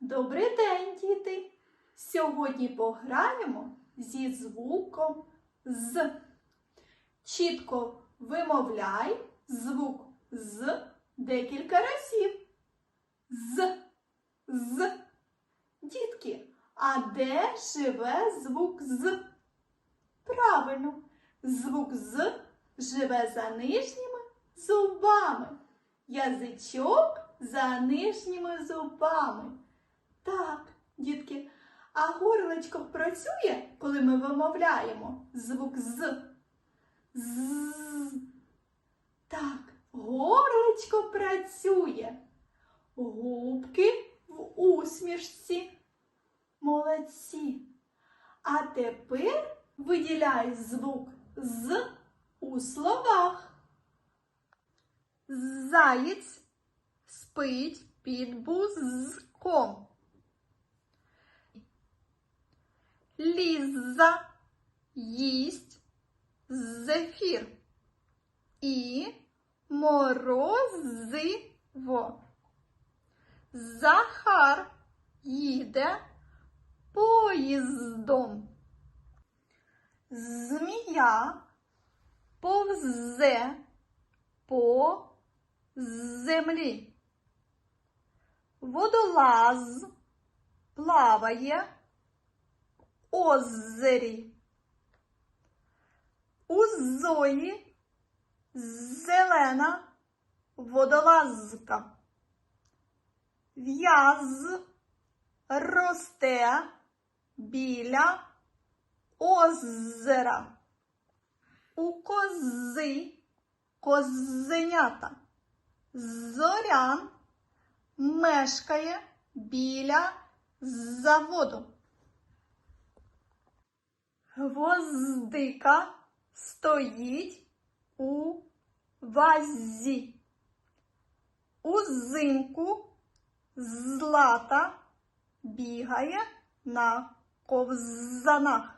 Добрий день, діти! Сьогодні пограємо зі звуком з. Чітко вимовляй звук з декілька разів. З, з. Дітки, а де живе звук з? Правильно, звук з живе за нижніми зубами. Язичок за нижніми зубами. Так, дітки, а горлечко працює, коли ми вимовляємо звук з. З. Так, горлечко працює. Губки в усмішці. Молодці. А тепер виділяй звук з у словах. Заєць спить під бузком. Ліза їсть зефір і морозиво. Захар їде поїздом. Змія повзе по землі. Водолаз плаває озері. У зої зелена водолазка. В'яз росте біля озера. У кози козенята. Зорян мешкає біля заводу. Гвоздика стоїть у вазі. Узимку злата бігає на ковзанах.